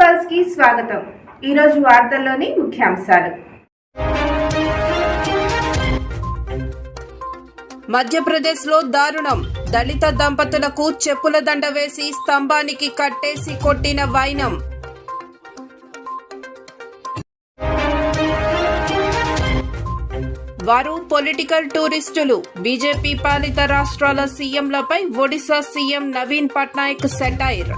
పల్స్కి స్వాగతం. ఈరోజు వార్తల్లోని ముఖ్యాంశాలు. మధ్యప్రదేశ్లో దారుణం. దళిత దంపతులకు చెప్పుల దండ వేసి స్తంభానికి కట్టేసి కొట్టిన వైనం. వారు పొలిటికల్ టూరిస్టులు. బీజేపీ పాలిత రాష్ట్రాల సీఎంలపై ఒడిశా సీఎం నవీన్ పట్నాయక్ సెటైర్.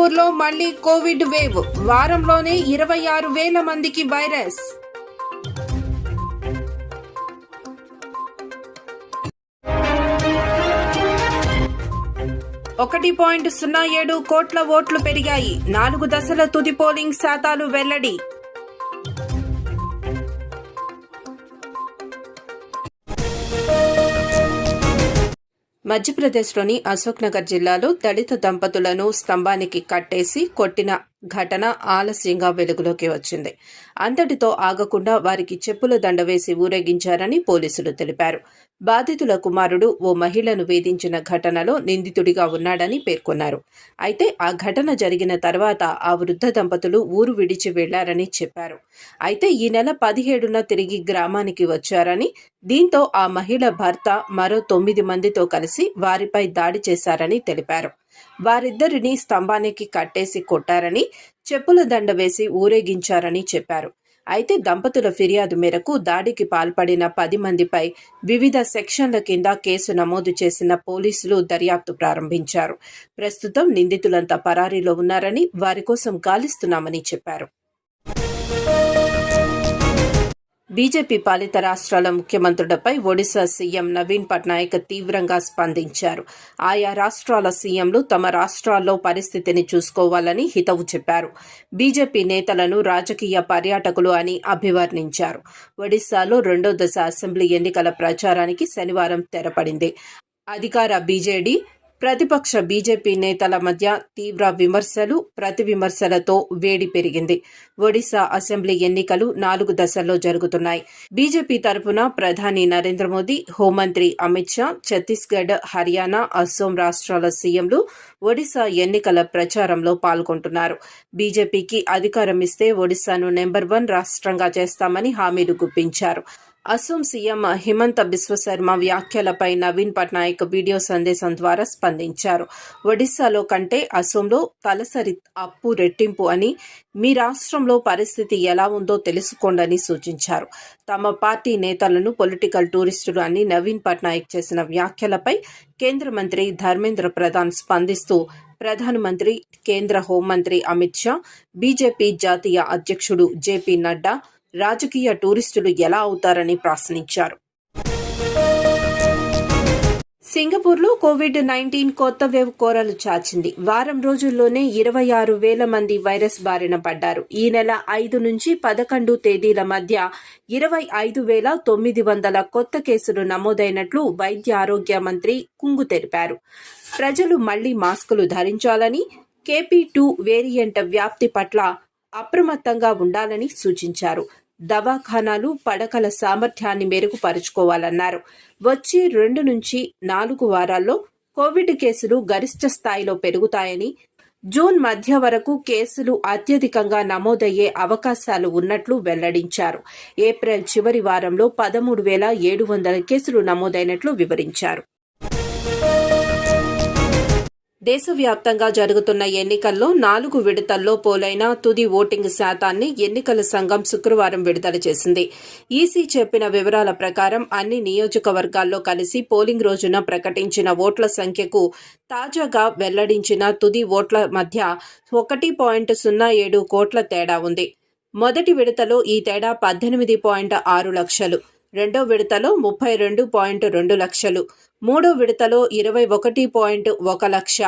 సింగపూర్లో మళ్ళీ కోవిడ్ వేవ్. వారంలోనే ఇరవై ఆరు వేల మందికి వైరస్. ఒకటి పాయింట్ సున్నా ఏడు కోట్ల ఓట్లు పెరిగాయి. నాలుగు దశల తుది పోలింగ్ శాతాలు వెల్లడి. మధ్యప్రదేశ్లోని అశోక్నగర్ జిల్లాలో దళిత దంపతులను స్తంభానికి కట్టేసి కొట్టిన ఘటన ఆలస్యంగా వెలుగులోకి వచ్చింది. అంతటితో ఆగకుండా వారికి చెప్పుల దండ వేసి ఊరేగించారని పోలీసులు తెలిపారు. బాధితుల కుమారుడు ఓ మహిళను వేధించిన ఘటనలో నిందితుడిగా ఉన్నాడని పేర్కొన్నారు. అయితే ఆ ఘటన జరిగిన తర్వాత ఆ వృద్ధ దంపతులు ఊరు విడిచి వెళ్ళారని చెప్పారు. అయితే ఈ నెల పదిహేడున తిరిగి గ్రామానికి వచ్చారని దీంతో ఆ మహిళ భర్త మరో తొమ్మిది మందితో కలిసి వారిపై దాడి చేశారని తెలిపారు. వారిద్దరిని స్తంభానికి కట్టేసి కొట్టారని చెప్పుల దండ వేసి ఊరేగించారని చెప్పారు. అయితే దంపతుల ఫిర్యాదు మేరకు దాడికి పాల్పడిన పది మందిపై వివిధ సెక్షన్ల కింద కేసు నమోదు చేసిన పోలీసులు దర్యాప్తు ప్రారంభించారు. ప్రస్తుతం నిందితులంతా పరారీలో ఉన్నారని వారి కోసం గాలిస్తున్నామని చెప్పారు. బీజేపీ పాలిత రాష్ట్రాల ముఖ్యమంత్రులపై ఒడిశా సీఎం నవీన్ పట్నాయక్ తీవ్రంగా స్పందించారు. ఆయా రాష్ట్రాల సీఎంలు తమ రాష్ట్రాల్లో పరిస్థితిని చూసుకోవాలని హితవు చెప్పారు. బీజేపీ నేతలను రాజకీయ పర్యాటకులు అని అభివర్ణించారు. ఒడిశాలో రెండో దశ అసెంబ్లీ ఎన్నికల ప్రచారానికి శనివారం తెరపడింది. అధికార బీజేడీ ప్రతిపక్ష బీజేపీ నేతల మధ్య తీవ్ర విమర్శలు ప్రతి విమర్శలతో వేడి పెరిగింది. ఒడిశా అసెంబ్లీ ఎన్నికలు నాలుగు దశల్లో జరుగుతున్నాయి. బీజేపీ తరపున ప్రధాని నరేంద్ర మోదీ హోంమంత్రి అమిత్ షా ఛత్తీస్గఢ్ హర్యానా అస్సోం రాష్ట్రాల సీఎంలు ఒడిశా ఎన్నికల ప్రచారంలో పాల్గొంటున్నారు. బీజేపీకి అధికారం ఇస్తే ఒడిశాను నెంబర్ వన్ రాష్ట్రంగా చేస్తామని హామీలు గుప్పించారు. అసోం సీఎం హిమంత బిశ్వశర్మ వ్యాఖ్యలపై నవీన్ పట్నాయక్ వీడియో సందేశం ద్వారా స్పందించారు. ఒడిశాలో కంటే అసోంలో తలసరి అప్పు రెట్టింపు అని మీ రాష్ట్రంలో పరిస్థితి ఎలా ఉందో తెలుసుకోండని సూచించారు. తమ పార్టీ నేతలను పొలిటికల్ టూరిస్టులు అని నవీన్ పట్నాయక్ చేసిన వ్యాఖ్యలపై కేంద్ర మంత్రి ధర్మేంద్ర ప్రధాన్ స్పందిస్తూ ప్రధానమంత్రి కేంద్ర హోంమంత్రి అమిత్ షా బీజేపీ జాతీయ అధ్యక్షుడు జేపీ నడ్డా రాజకీయ టూరిస్టులు ఎలా అవుతారని ప్రశ్నించారు. సింగపూర్లో కోవిడ్ నైన్టీన్ కొత్త వేవ్ కోరలు చాచింది. వారం రోజుల్లోనే ఇరవై ఆరు వేల మంది వైరస్ బారిన పడ్డారు. ఈ నెల ఐదు నుంచి పదకొండు తేదీల మధ్య ఇరవై ఐదు వేల తొమ్మిది వందల కొత్త కేసులు నమోదైనట్లు వైద్య ఆరోగ్య మంత్రి కుంగు తెలిపారు. ప్రజలు మళ్ళీ మాస్కులు ధరించాలని కేపీ టూ వేరియంట్ వ్యాప్తి పట్ల అప్రమత్తంగా ఉండాలని సూచించారు. దవాఖానాలు పడకల సామర్థ్యాన్ని మెరుగుపరుచుకోవాలన్నారు. వచ్చే రెండు నుంచి నాలుగు వారాల్లో కోవిడ్ కేసులు గరిష్ట స్థాయిలో పెరుగుతాయని జూన్ మధ్య వరకు కేసులు అత్యధికంగా నమోదయ్యే అవకాశాలు ఉన్నట్లు వెల్లడించారు. ఏప్రిల్ చివరి వారంలో పదమూడు వేల ఏడు వందల కేసులు నమోదైనట్లు వివరించారు. దేశవ్యాప్తంగా జరుగుతున్న ఎన్నికల్లో నాలుగు విడతల్లో పోలైన తుది ఓటింగ్ శాతాన్ని ఎన్నికల సంఘం శుక్రవారం విడుదల చేసింది. ఈసీ చెప్పిన వివరాల ప్రకారం అన్ని నియోజకవర్గాల్లో కలిసి పోలింగ్ రోజున ప్రకటించిన ఓట్ల సంఖ్యకు తాజాగా వెల్లడించిన తుది ఓట్ల మధ్య ఒకటి పాయింట్ సున్నా ఏడు కోట్ల తేడా ఉంది. మొదటి విడతలో ఈ తేడా పద్దెనిమిది పాయింట్ ఆరు లక్షలు రెండో విడతలో ముప్పై రెండు పాయింట్ రెండు లక్షలు మూడో విడతలో ఇరవై ఒకటి పాయింట్ ఒక లక్ష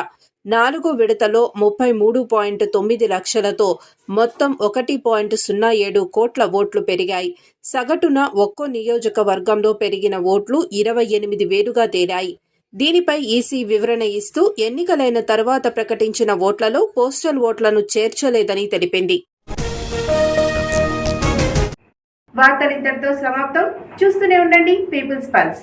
నాలుగో విడతలో ముప్పై మూడు పాయింట్ తొమ్మిది లక్షలతో మొత్తం ఒకటి పాయింట్ సున్నా ఏడు కోట్ల ఓట్లు పెరిగాయి. సగటున ఒక్కో నియోజకవర్గంలో పెరిగిన ఓట్లు ఇరవై ఎనిమిది వేలుగా తేలాయి. దీనిపై ఈసీ వివరణ ఇస్తూ ఎన్నికలైన తర్వాత ప్రకటించిన ఓట్లలో పోస్టల్ ఓట్లను చేర్చలేదని తెలిపింది. వార్తలు ఇంతటితో సమాప్తం. చూస్తూనే ఉండండి పీపుల్స్ పల్స్.